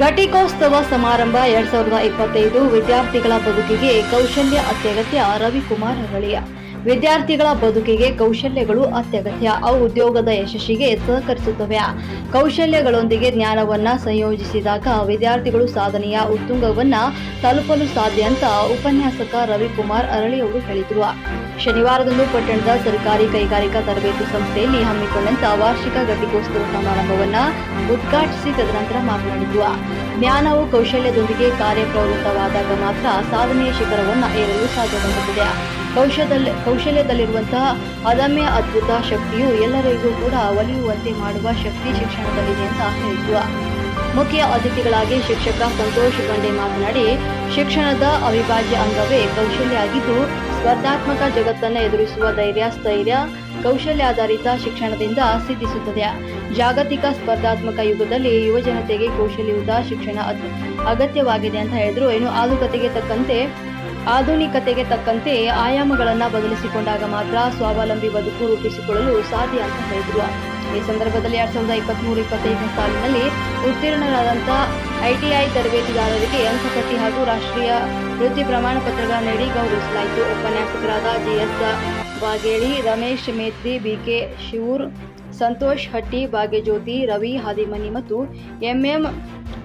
ಘಟಿಕೋತ್ಸವ ಸಮಾರಂಭ ಎರಡ್ ಸಾವಿರದ ಇಪ್ಪತ್ತೈದು ವಿದ್ಯಾರ್ಥಿಗಳ ಬದುಕಿಗೆ ಕೌಶಲ್ಯ ಅತ್ಯಗತ್ಯ ರವಿಕುಮಾರ್ ಅರಳಿಯ ವಿದ್ಯಾರ್ಥಿಗಳ ಬದುಕಿಗೆ ಕೌಶಲ್ಯಗಳು ಅತ್ಯಗತ್ಯ. ಅವು ಉದ್ಯೋಗದ ಯಶಸ್ಸಿಗೆ ಸಹಕರಿಸುತ್ತವೆ. ಕೌಶಲ್ಯಗಳೊಂದಿಗೆ ಜ್ಞಾನವನ್ನ ಸಂಯೋಜಿಸಿದಾಗ ವಿದ್ಯಾರ್ಥಿಗಳು ಸಾಧನೆಯ ಉತ್ತುಂಗವನ್ನ ತಲುಪಲು ಸಾಧ್ಯ ಅಂತ ಉಪನ್ಯಾಸಕ ರವಿಕುಮಾರ್ ಅರಳಿಯವರು ಹೇಳಿದರು. ಶನಿವಾರದಂದು ಪಟ್ಟಣದ ಸರ್ಕಾರಿ ಕೈಗಾರಿಕಾ ತರಬೇತಿ ಸಂಸ್ಥೆಯಲ್ಲಿ ಹಮ್ಮಿಕೊಂಡಂತ ವಾರ್ಷಿಕ ಘಟಿಕೋತ್ಸವ ಸಮಾರಂಭವನ್ನ ಉದ್ಘಾಟಿಸಿ ತದನಂತರ ಮಾತನಾಡಿದ್ರು ಜ್ಞಾನವು ಕೌಶಲ್ಯದೊಂದಿಗೆ ಕಾರ್ಯಪ್ರವೃತ್ತವಾದಾಗ ಮಾತ್ರ ಸಾಧನೆಯ ಶಿಖರವನ್ನು ಏರಲು ಸಾಧ್ಯವಾಗುತ್ತದೆ. ಕೌಶಲ್ಯ ಕೌಶಲ್ಯದಲ್ಲಿರುವಂತಹ ಅದಮ್ಯ ಅದ್ಭುತ ಶಕ್ತಿಯು ಎಲ್ಲರಿಗೂ ಕೂಡ ಒಲಿಯುವಂತೆ ಮಾಡುವ ಶಕ್ತಿ ಶಿಕ್ಷಣದಲ್ಲಿದೆ ಅಂತ ಹೇಳಿದ್ರು ಮುಖ್ಯ ಅತಿಥಿಗಳಾಗಿ ಶಿಕ್ಷಕ ಸಂತೋಷ್ ಗಂಡೆ ಮಾತನಾಡಿ, ಶಿಕ್ಷಣದ ಅವಿಭಾಜ್ಯ ಅಂಗವೇ ಕೌಶಲ್ಯ ಆಗಿದ್ದು, ಸ್ಪರ್ಧಾತ್ಮಕ ಜಗತ್ತನ್ನು ಎದುರಿಸುವ ಧೈರ್ಯ, ಸ್ಥೈರ್ಯ, ಕೌಶಲ್ಯಾಧಾರಿತ ಶಿಕ್ಷಣದಿಂದ ಸಿದ್ಧಿಸುತ್ತದೆ. ಜಾಗತಿಕ ಸ್ಪರ್ಧಾತ್ಮಕ ಯುಗದಲ್ಲಿ ಯುವಜನತೆಗೆ ಕೌಶಲ್ಯಯುತ ಶಿಕ್ಷಣ ಅಗತ್ಯವಾಗಿದೆ ಅಂತ ಹೇಳಿದ್ರು. ಇನ್ನು ಆಲೂಕತೆಗೆ ತಕ್ಕಂತೆ ಆಧುನಿಕತೆಗೆ ತಕ್ಕಂತೆ ಆಯಾಮಗಳನ್ನು ಬದಲಿಸಿಕೊಂಡಾಗ ಮಾತ್ರ ಸ್ವಾವಲಂಬಿ ಬದುಕು ರೂಪಿಸಿಕೊಳ್ಳಲು ಸಾಧ್ಯ ಅಂತ ಹೇಳಿದ್ರು. ಈ ಸಂದರ್ಭದಲ್ಲಿ ಎರಡ್ ಸಾವಿರದ ಇಪ್ಪತ್ಮೂರು ಇಪ್ಪತ್ತೈದು ಸಾಲಿನಲ್ಲಿ ಉತ್ತೀರ್ಣರಾದಂಥ ಐಟಿಐ ತರಬೇತಿದಾರರಿಗೆ ಅಂಕಪಟ್ಟಿ ಹಾಗೂ ರಾಷ್ಟ್ರೀಯ ವೃತ್ತಿ ಪ್ರಮಾಣ ಪತ್ರಗಳ ನೀಡಿ ಗೌರವಿಸಲಾಯಿತು. ಉಪನ್ಯಾಸಕರಾದ ಜಿಎಸ್ ಬಾಗೇಳಿ, ರಮೇಶ್ ಮೇತ್ರಿ ಬಿಕೆ ಶಿವೂರ್, ಸಂತೋಷ್ ಹಟ್ಟಿ, ಭಾಗ್ಯಜ್ಯೋತಿ, ರವಿ ಹಾದಿಮನಿ ಮತ್ತು ಎಂಎಂ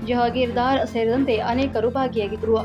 ಜಹಗೀರ್ದಾರ್ ಸೇರಿದಂತೆ ಅನೇಕರು ಭಾಗಿಯಾಗಿದ್ದರು